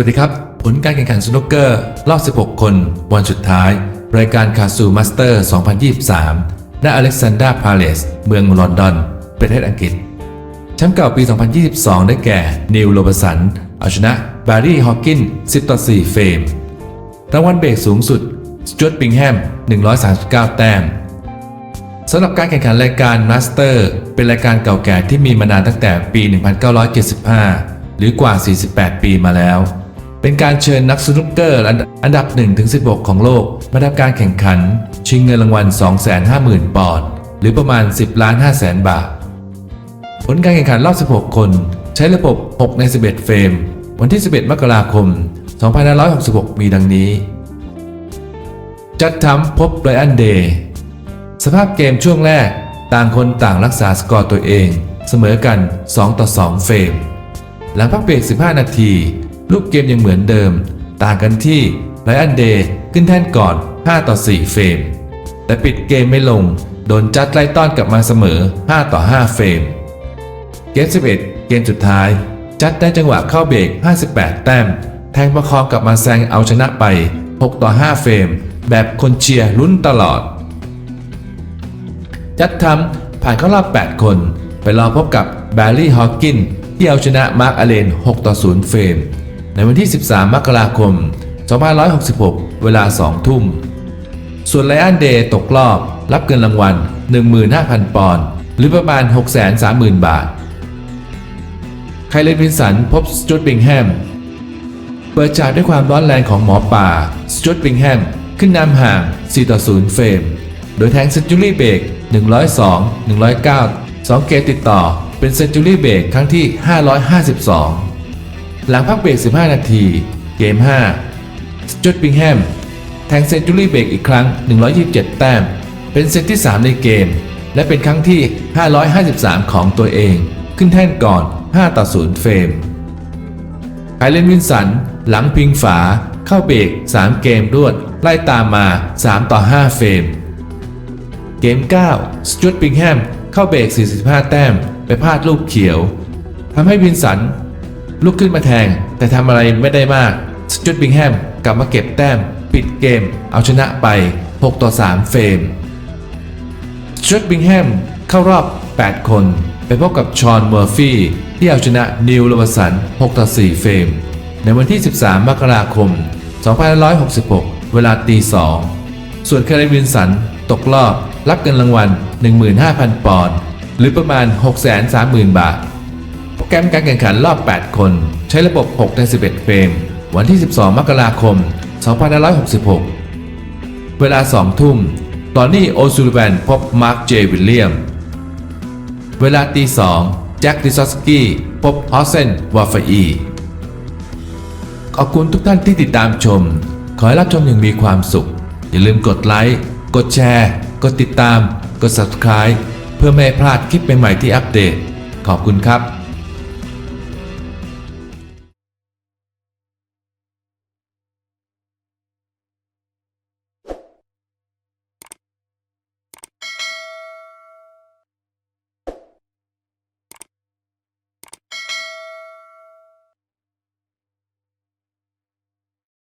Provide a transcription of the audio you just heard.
วัสดีครับ ผลการแข่งขันสนุกเกอร์ รอบ 16 คน วันสุดท้าย รายการคาซูมาสเตอร์ 2023 ณ อเล็กซานดราพาเลส เมืองลอนดอน ประเทศอังกฤษ แชมป์เก่าปี 2022 ได้แก่ นิวโรบสัน เอาชนะ บาร์รี่ฮอว์กิน 10 ต่อ 4 เฟรม รางวัลเบรกสูงสุด สจวตบิงแฮม 139 แต้มสำหรับการแข่งขันรายการมาสเตอร์ เป็นรายการเก่าแก่ที่มีมานานตั้งแต่ปี 1975 หรือกว่า 48 ปีมาแล้ว เป็นการเชิญนักสนุกเกอร์อันดับ 1-16 ของโลก มาทำการแข่งขัน ชิงเงินรางวัล 250,000 ปอนด์หรือประมาณ 10 ล้าน5แสนบาท ผลการแข่งขันรอบ 16 คน ใช้ระบบ 6 ใน 11 เฟรม วันที่ 11 มกราคม 2566 มีดังนี้ จัดทำพบไบรอันเดย์สภาพเกมช่วงแรก ต่างคนต่างรักษาสกอร์ตัวเอง เสมอกัน 2 ต่อ 2 เฟรม หลังพักเบรก 15 นาที ลูกเกมยังเหมือนเดิม ต่างกันที่ไรอันเดย์ขึ้นแท่นก่อน 5 ต่อ 4 เฟรม แต่ปิดเกมไม่ลง โดนจัดไล่ต้อนกลับมาเสมอ 5 ต่อ 5 เฟรม เกม 11 เกมสุดท้าย จัดได้จังหวะเข้าเบรก 58 แต้ม แทงประคองกลับมาแซงเอาชนะไป 6 ต่อ 5 เฟรม แบบคนเชียร์ลุ้นตลอด จัดทำผ่านเข้ารอบ 8 คน ไปรอพบกับแบร์รี่ ฮอว์กินที่เอาชนะมาร์คอเลน 6 ต่อ 0 เฟรม ในวันที่ 13 มกราคม 2566 เวลา 2 ทุ่ม ส่วนไลอันเดย์ตกรอบ รับเงินรางวัล 15,000 ปอนด์หรือประมาณ 630,000 บาท ไคลเลนวินสันพบสจ u ตบิงแฮม เปิดฉากด้วยความร้อนแรงของหมอป่าสจ u ตบิงแฮม ขึ้นนำห่าง 4 ต่อ 0 เฟรม โดยแทงเซนจูรี่เบรก102 109 2 เกมติดต่อเป็นเซนจูรี่เบรกครั้งที่ 552 หลังพักเบรก 15 นาที เกม 5 สจ u ตบิงแฮม แทงเซนจูรี่เบรกอีกครั้ง 127 แต้ม เป็นเซตที่ 3 ในเกม และเป็นครั้งที่ 553 ของตัวเอง ขึ้นแท่นก่อน 5 ต่อ 0 เฟรมไคเลนวินสัน หลังพิงฝา เข้าเบรก 3 เกมรวด ไล่ตามมา 3 ต่อ 5 เฟรม เกม 9 สจ u ตบิงแฮม เข้าเบรก 45 แต้ม ไปพลาดลูกเขียวทำให้วินสัน ลุกขึ้นมาแทง แต่ทำอะไรไม่ได้มากสจ u ตบิงแฮมกลับมาเก็บแต้ม ปิดเกม เอาชนะไป 6 ต่อ 3 เฟรมสจ u ตบิงแฮมเข้ารอบ 8 คน ไปพบกับชอนเมอร์ฟี่ที่เอาชนะนิวโรบสัน 6 ต่อ 4 เฟรม ในวันที่ 13 มกราคม 2566 เวลาตี 2 ส่วนแคลวินสันตกรอบรับเงินรางวัล 15,000 ปอนด์หรือประมาณ 630,000 บาท แกรมการแข่งขันรอบ 8 คน ใช้ระบบ 6 ใน 11 เฟรม วันที่ 12 มกราคม 2566 เวลา 2 ทุ่ม ตอนนี้โอซูลแวนพบมาร์ค เจ วิลเลียม เวลาตี2แจ็คดิซอสกี้พบฮอสเซนวาฟอีขอบคุณทุกท่านที่ติดตามชม ขอให้รับชมอย่างมีความสุข อย่าลืมกดไลค์ กดแชร์ กดติดตาม กด subscribe เพื่อไม่ให้พลาดคลิปใหม่ๆที่อัปเดต ขอบคุณครับ